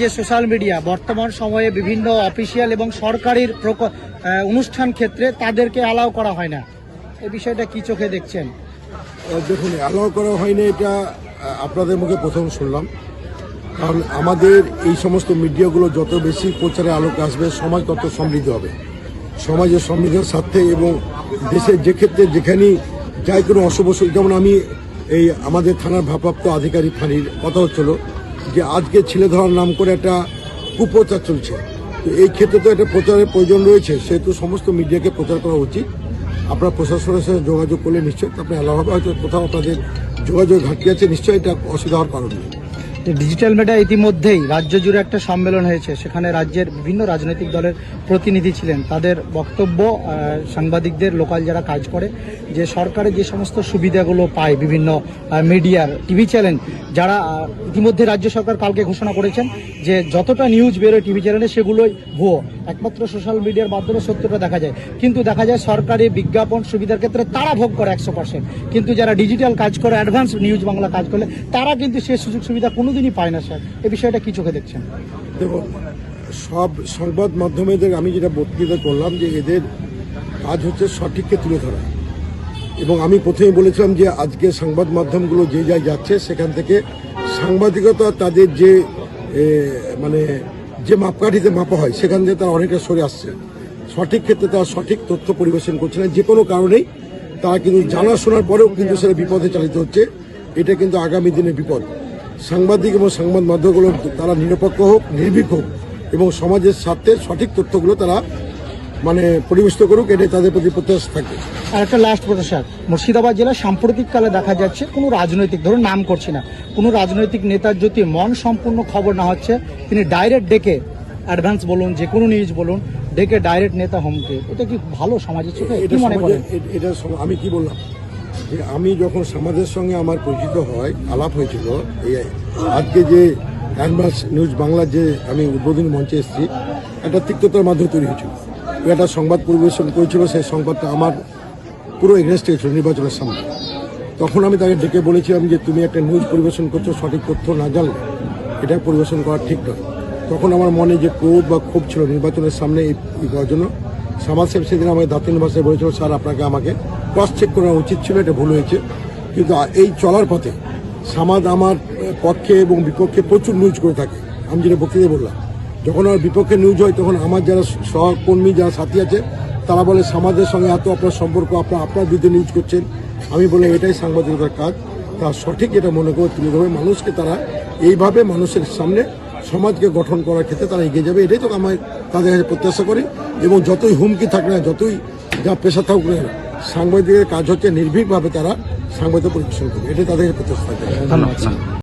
যে social media, বর্তমান সময়ে বিভিন্ন অফিসিয়াল এবং সরকারির অনুষ্ঠান ক্ষেত্রে তাদেরকে অ্যালাউ করা হয় না। এই বিষয়টা কি চোখে দেখছেন? দেখুন অ্যালাউ করা হয়নি এটা আপনাদের মুখে প্রথম শুনলাম। কারণ আমাদের এই সমস্ত মিডিয়াগুলো যত বেশি প্রচারে আলোকে আসবে, সমাজ তত সমৃদ্ধ হবে। সমাজের সমৃদ্ধির স্বার্থে এবং দেশের যে ক্ষেত্রে যেখানেই যাই কোনো অশুভ যেমন আমি এই আমাদের থানার ভারপ্রাপ্ত আধিকারিক ফাঁড়ির কথা হচ্ছিল যে আজকে ছেলে ধরার নাম করে একটা কুপ্রচার চলছে। তো এই ক্ষেত্রে তো একটা প্রচারের প্রয়োজন রয়েছে, সেহেতু সমস্ত মিডিয়াকে প্রচার করা উচিত। আপনার প্রশাসনের সাথে যোগাযোগ করলে নিশ্চয়ই অ্যালাউ হবে, হয়তো কোথাও আপনাদের যোগাযোগ ঘাটতি আছে, নিশ্চয়ই এটা অসুবিধা হওয়ার কারণ নেই। ডিজিটাল মিডিয়া ইতিমধ্যেই রাজ্য জুড়ে একটা সম্মেলন হয়েছে, সেখানে রাজ্যের বিভিন্ন রাজনৈতিক দলের প্রতিনিধি ছিলেন। তাদের বক্তব্য সাংবাদিকদের লোকাল যারা কাজ করে, যে সরকারের যে সমস্ত সুবিধাগুলো পায় বিভিন্ন মিডিয়ার টিভি চ্যানেল যারা ইতিমধ্যে রাজ্য সরকার কালকে ঘোষণা করেছেন যে যতটা নিউজ বেরোয় টিভি চ্যানেলে সেগুলোই ভুয়ো। একমাত্র সোশ্যাল মিডিয়ার মাধ্যমে সত্যটা দেখা যায়। কিন্তু দেখা যায় সরকারি বিজ্ঞাপন সুবিধার ক্ষেত্রে তারা ভোগ করে একশো পার্সেন্ট কিন্তু যারা ডিজিটাল কাজ করে অ্যাডভান্স নিউজ বাংলা কাজ করলে তারা কিন্তু সে সুযোগ সুবিধা কোনোদিনই পায় না স্যার। এই বিষয়টা কি চোখে দেখছেন? দেখুন সব সংবাদ মাধ্যমেদের আমি যেটা বক্তৃতা করলাম যে এদের কাজ হচ্ছে সঠিককে তুলে ধরা। এবং আমি প্রথমে বলেছিলাম যে আজকে সংবাদ মাধ্যমগুলো যে যায় যাচ্ছে সেখান থেকে সাংবাদিকতা তাদের যে এ, মানে যে মাপকাঠিতে মাপা হয়, সেখান থেকে তারা অনেকটা সরে আসছে। সঠিক ক্ষেত্রে তারা সঠিক তথ্য পরিবেশন করছে না, যে কোনো কারণেই তারা কিন্তু জানাশোনার পরেও কিন্তু সেটা বিপদে চালিত হচ্ছে। এটা কিন্তু আগামী দিনে বিপদ। সাংবাদিক এবং সংবাদ মাধ্যমগুলো তারা নিরপেক্ষ হোক, নির্ভীক হোক এবং সমাজের স্বার্থে সঠিক তথ্যগুলো তারা মানে পরিবেশিত করুক এটাই তাদের প্রতি প্রত্যাশা থাকে। আর একটা লাস্ট প্রশ্ন স্যার মুর্শিদাবাদ জেলায় সাম্প্রতিককালে দেখা যাচ্ছে কোনো রাজনৈতিক ধরুন নাম করছি না কোনো রাজনৈতিক নেতার যদি মন সম্পূর্ণ খবর না হচ্ছে তিনি ডাইরেক্ট ডেকে অ্যাডভান্স বলুন যে কোনো নিউজ বলুন ডেকে ডাইরেক্ট নেতা হোমকে এটা কি ভালো সমাজের চোখে? এটা মনে করেন? এটা আমি কি বললাম? যে আমি যখন সমাজের সঙ্গে আমার পরিচিত হয় আলাপ হয়েছিল এই আজকে যে অ্যাডভান্স নিউজ বাংলার যে আমি উদ্বোধনী মঞ্চে এসেছি একটা তিক্ততার মাধ্যমে তৈরি হয়েছিল। একটা সংবাদ পরিবেশন করেছিল, সেই সংবাদটা আমার পুরো এগেনস্টে ছিল নির্বাচনের সামনে। তখন আমি তাকে ডেকে বলেছিলাম যে, তুমি একটা নিউজ পরিবেশন করছ, সঠিক তথ্য না জানলে এটা পরিবেশন করা ঠিক নয়। তখন আমার মনে যে ক্রোধ বা ক্ষোভ ছিল নির্বাচনের সামনে এই করার জন্য সমাজ সেব সেদিন আমাকে দাঁতিন ভাষায় বলেছিল, স্যার, আপনাকে আমাকে ক্রস চেক করা উচিত ছিল, এটা ভুল হয়েছে। কিন্তু এই চলার পথে সমাজ আমার পক্ষে এবং বিপক্ষে প্রচুর নিউজ করে থাকে। আমি যেটা বক্তৃতা বললাম যখন আমার বিপক্ষে নিউজ হয়, তখন আমার যারা সহকর্মী, যারা সাথী আছে, তারা বলে সমাজের সঙ্গে এত আপনার সম্পর্ক আপনার আপনার বিরুদ্ধে নিউজ করছেন। আমি বলে, এটাই সাংবাদিকতার কাজ। তা সঠিক এটা মনে করে তুলে ধরবে। মানুষকে তারা এইভাবে মানুষের সামনে সমাজকে গঠন করার ক্ষেত্রে তারা এগিয়ে যাবে। এটাই তো আমি তাদের কাছে প্রত্যাশা করি। এবং যতই হুমকি থাক না যতই যা পেশা থাকুক না সাংবাদিকের কাজ হচ্ছে নির্ভীকভাবে তারা সাংবাদিক পরিবেশন করবে। এটাই তাদের প্রত্যাশা থাকে। ধন্যবাদ